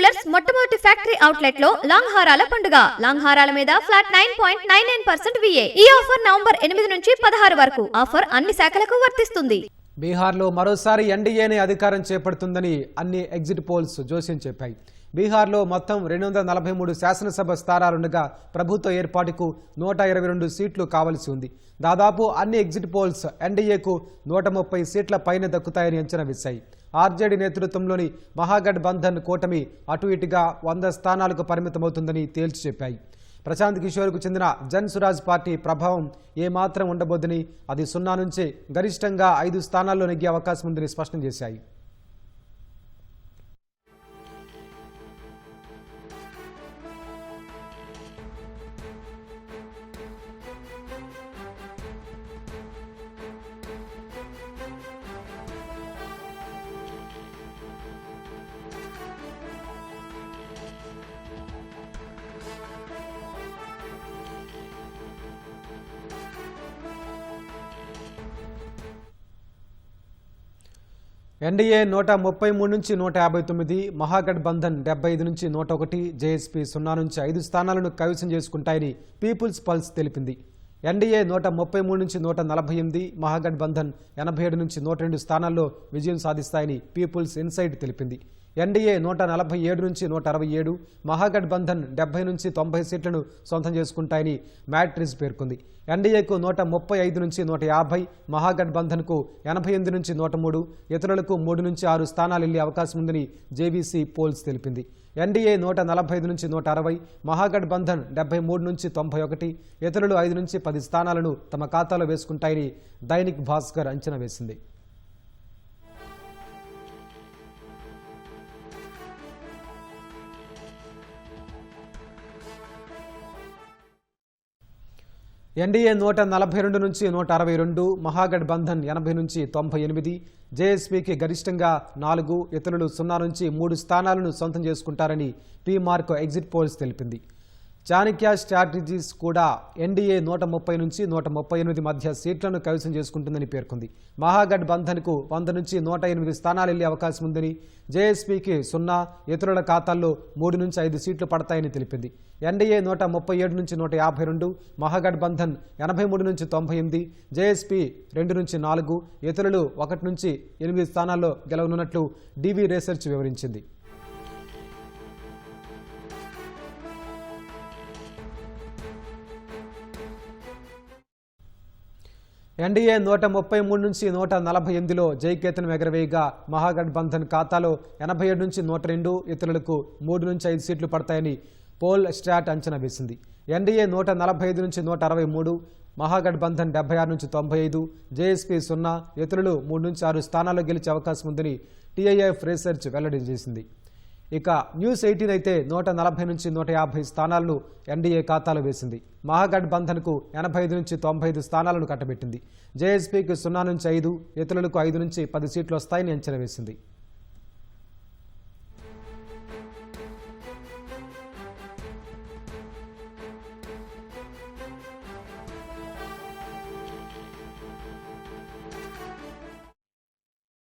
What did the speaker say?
Jewellers మొట్టమొదటి factory అవుట్లెట్లో long హారాల పండుగ. లాంగ్ హారాల మీద flat nine point nine nine percent VA ఈ ఆఫర్ నవంబర్ ఎనిమిది నుంచి పదహారు వరకు. ఆఫర్ అన్ని శాఖలకు వర్తిస్తుంది. బీహార్లో మరోసారి ఎన్డీఏనే అధికారం చేపడుతుందని అన్ని ఎగ్జిట్ పోల్స్ జోస్యం చెప్పాయి. బీహార్లో మొత్తం రెండు వందల నలభై మూడు శాసనసభ స్థానాలుండగా ప్రభుత్వ ఏర్పాటుకు నూట ఇరవై రెండు సీట్లు కావలసి ఉంది. దాదాపు అన్ని ఎగ్జిట్ పోల్స్ ఎన్డీఏకు నూట ముప్పై సీట్ల పైన దక్కుతాయని అంచనా వేశాయి. ఆర్జేడీ నేతృత్వంలోని మహాగఠబంధన్ కూటమి అటు ఇటుగా వంద స్థానాలకు పరిమితమవుతుందని తేల్చి చెప్పాయి. ప్రశాంత్ కిషోర్కు చెందిన జన్ సురాజ్ పార్టీ ప్రభావం ఏమాత్రం ఉండబోదని అది సున్నా నుంచే గరిష్టంగా ఐదు స్థానాల్లో నెగ్గే అవకాశం ఉందని స్పష్టం చేశాయి. ఎన్డీఏ నూట ముప్పై మూడు నుంచి నూట యాభై తొమ్మిది మహాగఠబంధన్ డెబ్బై ఐదు నుంచి నూట ఒకటి జేఎస్పీ సున్నా నుంచి ఐదు స్థానాలను కైవసం చేసుకుంటాయని పీపుల్స్ పల్స్ తెలిపింది. ఎన్డీఏ నూట ముప్పై మూడు నుంచి నూట నలభై ఎనిమిది మహాగఠబంధన్ ఎనభై ఏడు నుంచి నూట రెండు స్థానాల్లో విజయం సాధిస్తాయని పీపుల్స్ ఇన్సైట్ తెలిపింది. ఎన్డీఏ నూట నలభై ఏడు నుంచి నూట అరవై ఏడు మహాగఠబంధన్ డెబ్బై నుంచి తొంభై సీట్లను సొంతం చేసుకుంటాయని మ్యాట్రిస్ పేర్కొంది. ఎన్డీఏకు నూట ముప్పై ఐదు నుంచి నూట యాభై మహాగఠబంధన్కు ఎనభై ఎనిమిది నుంచి నూట మూడు ఇతరులకు మూడు నుంచి ఆరు స్థానాలు వెళ్ళే అవకాశం ఉందని జేవీసీ పోల్స్ తెలిపింది. ఎన్డీఏ నూట నలభై ఐదు నుంచి నూట అరవై మహాగఠబంధన్ డెబ్బై మూడు నుంచి తొంభై ఒకటి ఇతరులు ఐదు నుంచి పది స్థానాలను తమ ఖాతాలో వేసుకుంటాయని దైనిక్ భాస్కర్ అంచనా వేసింది. ఎన్డీఏ నూట నలభై రెండు నుంచి నూట అరవై రెండు మహాగఠబంధన్ ఎనభై నుంచి తొంభై ఎనిమిది జేఎస్పీకి గరిష్టంగా నాలుగు ఇతరులు సున్నా నుంచి మూడు స్థానాలను సొంతం చేసుకుంటారని పీ మార్క్ ఎగ్జిట్ పోల్స్ తెలిపింది. చాణక్య స్ట్రాటజీస్ కూడా ఎన్డీఏ నూట ముప్పై నుంచి నూట ముప్పై ఎనిమిది మధ్య సీట్లను కైవసం చేసుకుంటుందని పేర్కొంది. మహాగఠ్ బంధన్కు వంద నుంచి నూట ఎనిమిది స్థానాలు వెళ్ళే అవకాశం ఉందని జేఎస్పీకి సున్నా ఇతరుల ఖాతాల్లో మూడు నుంచి ఐదు సీట్లు పడతాయని తెలిపింది. ఎన్డీఏ నూట ముప్పై ఏడు నుంచి నూట యాభై రెండు మహాగఠబంధన్ ఎనభై మూడు నుంచి తొంభై ఎనిమిది జేఎస్పీ రెండు నుంచి నాలుగు ఇతరులు ఒకటి నుంచి ఎనిమిది స్థానాల్లో గెలవనున్నట్లు డీవీ రీసెర్చ్ వివరించింది. ఎన్డీఏ నూట ముప్పై మూడు నుంచి నూట నలభై ఎనిమిదిలో జైకేతనం ఎగరవేయగా మహాగఠబంధన్ ఖాతాలో ఎనభై ఏడు నుంచి నూట రెండు ఇతరులకు మూడు నుంచి ఐదు సీట్లు పడతాయని పోల్ స్టాట్ అంచనా వేసింది. ఎన్డీఏ నూట నలభై ఐదు నుంచి నూట అరవై మూడు మహాగఠబంధన్ డెబ్బై ఆరు నుంచి తొంభై ఐదు జేఎస్పీ సున్నా ఇతరులు మూడు నుంచి ఆరు స్థానాల్లో గెలిచే అవకాశం ఉందని టీఐఎఫ్ రీసెర్చ్ వెల్లడి చేసింది ఇక న్యూస్ ఎయిటీన్ అయితే నూట నలభై నుంచి నూట యాభై స్థానాలను ఎన్డీఏ ఖాతాలో వేసింది. మహాగఠబంధన్కు ఎనభై ఐదు నుంచి తొంభై ఐదు స్థానాలను కట్టబెట్టింది. జేఎస్పీకి సున్నా నుంచి ఐదు ఇతరులకు ఐదు నుంచి పది సీట్లు వస్తాయని అంచనా వేసింది.